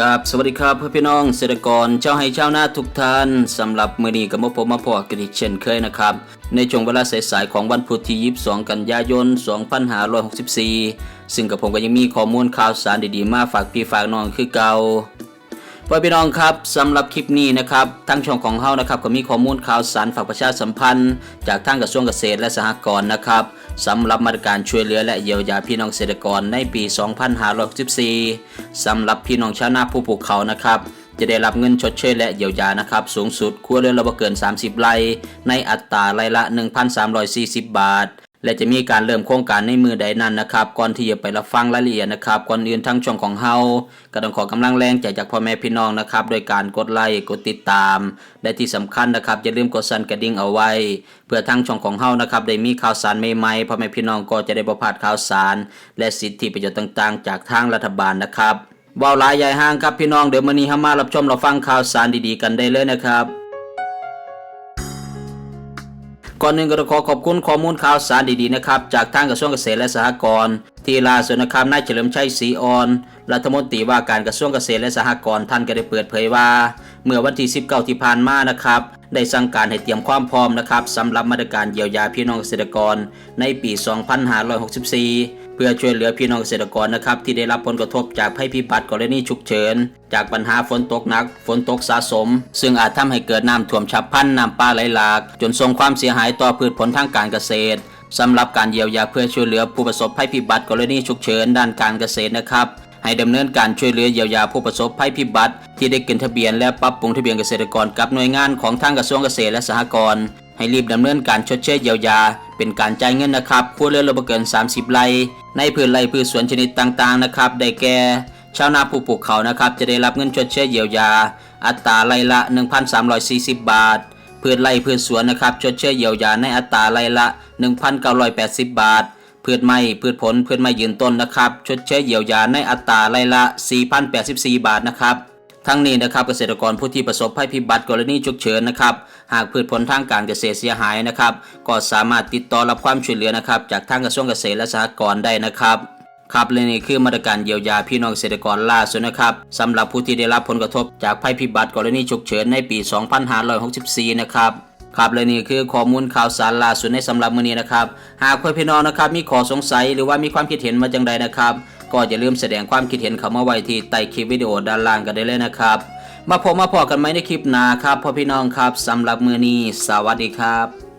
กับสวัสดีครับเพื่อนพี่น้องเกษตรกรเจ้าให้เจ้าหน้าทุกท่านสำหรับมื้อนี้กับมาพบมาพอกันอีกเช่นเคยนะครับ ในช่วงเวลาสายๆของวันพุธที่ 22 กันยายน 2564 ซึ่งกับผมก็ยังมีข้อมูลข่าวสารดีๆ มาฝากพี่ฝากน้องคือเก่า พ่อพี่น้องครับสำหรับคลิปนี้นะครับทั้งช่องของเฮานะครับก็มีข้อมูลข่าวสารฝากประชาสัมพันธ์ จากทางกระทรวงเกษตรและสหกรณ์นะครับสำหรับมาตรการช่วยเหลือและเยียวยาพี่น้องเกษตรกรในปี 2564สำหรับพี่น้องชาวนาผู้ปลูกเขานะครับจะได้รับเงินชดเชยและเยียวยานะครับสูงสุดครัวเรือนละบ่เกิน 30 ไร่ในอัตราไร่ละ 1,340 บาท และจะมีการเริ่มโครงการในมือใดนั้นนะครับ ก่อนที่จะไปรับฟังรายละเอียดนะครับ ก่อนอื่นทั้งช่องของเฮาก็ต้องขอกำลังแรงใจจากพ่อแม่พี่น้องนะครับ โดยการกดไลค์กดติดตาม และที่สำคัญนะครับอย่าลืมกดสั่นกระดิ่งเอาไว้ เพื่อทั้งช่องของเฮานะครับได้มีข่าวสารใหม่ๆพ่อแม่พี่น้องก็จะได้บ่พลาดข่าวสาร และสิทธิประโยชน์ต่างๆ จากทางรัฐบาลนะครับว้าหลายใหญ่ห้างครับพี่น้องเดี๋ยวมื้อนี้เฮามารับชมรับฟังข่าวสารดีๆ กันได้เลยนะครับ ก่อนหนึ่งก็ขอขอบคุณข้อมูลข่าวสารดีๆนะครับจากทางกระทรวงเกษตรและสหกรณ์ ที่ล่าสุดนะครับนายเฉลิมชัยศรีอ่อนรัฐมนตรีว่าการกระทรวงเกษตรและสหกรณ์ท่านก็ได้เปิดเผยว่า เมื่อวันที่ 19 ที่ผ่านมานะครับได้สั่งการให้เตรียมความพร้อมนะครับสำหรับมาตรการเยียวยาพี่น้องเกษตรกรในปี 2564 เพื่อช่วยเหลือพี่น้องเกษตรกรนะครับที่ได้รับผลกระทบจากภัยพิบัติกรณีฉุกเฉิน จากปัญหาฝนตกหนัก ฝนตกสะสม ซึ่งอาจทำให้เกิดน้ำท่วมฉับพลันน้ำป่าไหลหลาก จนส่งความเสียหายต่อพืชผลทางการเกษตร สำหรับการเยียวยาเพื่อช่วยเหลือผู้ประสบภัยพิบัติกรณีฉุกเฉินด้านการเกษตรนะครับ ให้ดำเนินการช่วยเหลือเยียวยาผู้ประสบภัยพิบัติ ที่ได้ขึ้นทะเบียนและปรับปรุงทะเบียนเกษตรกรกับหน่วยงานของทางกระทรวงเกษตรและสหกรณ์ให้รีบดำเนินการชดเชยเยียวยา เป็นการจ่ายเงินนะครับครัวเรือนละบเกิน 30 ไร่ในพื้นไร่พืชสวนชนิดต่างๆนะครับได้แก่ชาวนาผู้ปลูกเขานะครับจะได้รับเงินชดเชยเยียวยา อัตราไร่ละ 1,340 บาท พืชไร่พืชสวนนะครับชดเชยเยียวยาในอัตราไร่ละ 1,980 บาท พืชไม้พืชผลพืชไม้ยืนต้นนะครับชดเชยเยียวยาในอัตราไร่ละ 4,084 บาทนะครับทั้งนี้นะครับเกษตรกรผู้ที่ประสบภัยพิบัติกรณีฉุกเฉินนะครับหากพืชผลทางการเกษตรเสียหายนะครับ ก็สามารถติดต่อรับความช่วยเหลือนะครับ จากทางกระทรวงเกษตรและสหกรณ์ได้นะครับ ครับและนี่คือมาตรการเยียวยาพี่น้องเกษตรกรล่าสุดนะครับสำหรับผู้ที่ได้รับผลกระทบจากภัยพิบัติกรณีฉุกเฉินในปี 2564 นะครับครับและนี่คือข้อมูลข่าวสารล่าสุดในสำหรับมื้อนี้นะครับ หากเพื่อนพี่น้องนะครับมีข้อสงสัยหรือว่ามีความคิดเห็นมาจังใดนะครับ ก็อย่าลืมแสดงความคิดเห็นเข้ามาไว้ที่ใต้คลิปวิดีโอด้านล่างกันได้เลยนะครับ มาพบมาพอกันไหมในคลิปหน้าครับพ่อพี่น้องครับสำหรับมื้อนี้ สวัสดีครับ